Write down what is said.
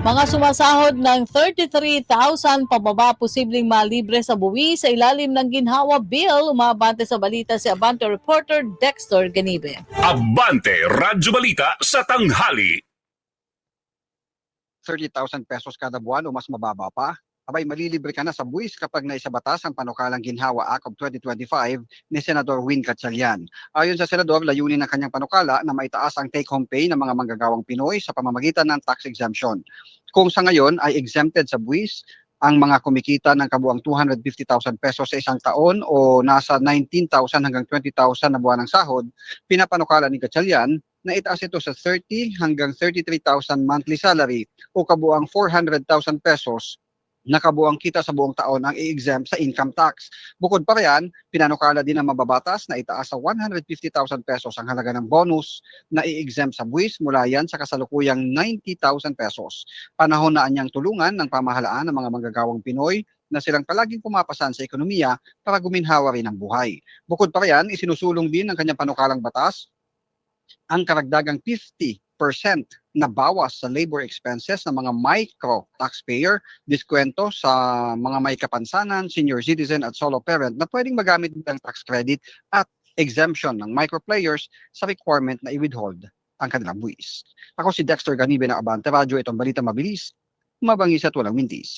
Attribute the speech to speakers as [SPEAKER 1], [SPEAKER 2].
[SPEAKER 1] Mga sumasahod ng 33,000 pababa posibleng malibre sa buwi sa ilalim ng ginhawa bill. Umabante sa balita si Abante reporter Dexter Ganibe.
[SPEAKER 2] Abante Radyo Balita sa tanghali.
[SPEAKER 3] 30,000 pesos kada buwan o mas mababa pa, abay malilibre ka na sa buwis kapag naisabatas ang panukalang Ginhawa Act of 2025 ni Senador Win Gatchalian. Ayon sa Senador, layunin ng kanyang panukala na maitaas ang take-home pay ng mga manggagawang Pinoy sa pamamagitan ng tax exemption. Kung sa ngayon ay exempted sa buwis ang mga kumikita ng kabuang 250,000 pesos sa isang taon o nasa 19,000 hanggang 20,000 na buwan ng sahod, pinapanukala ni Gatchalian na itaas ito sa 30 hanggang 33,000 monthly salary o kabuang 400,000 pesos na kabuang kita sa buong taon ang i-exempt sa income tax. Bukod pa riyan, pinanukala din ng mababatas na itaas sa 150,000 pesos ang halaga ng bonus na i-exempt sa buwis mula yan sa kasalukuyang 90,000 pesos. Panahon na anyang tulungan ng pamahalaan ng mga manggagawang Pinoy na silang palaging pumapasan sa ekonomiya para guminhawa rin ang buhay. Bukod pa riyan, isinusulong din ng kanyang panukalang batas ang karagdagang 50% na bawas sa labor expenses ng mga micro taxpayer, diskwento sa mga may kapansanan, senior citizen at solo parent na pwedeng magamit ng tax credit at exemption ng micro players sa requirement na i-withhold ang kanilang buwis. Ako si Dexter Ganibe ng Abante Radio, itong balita mabilis, mabangis at walang mintis.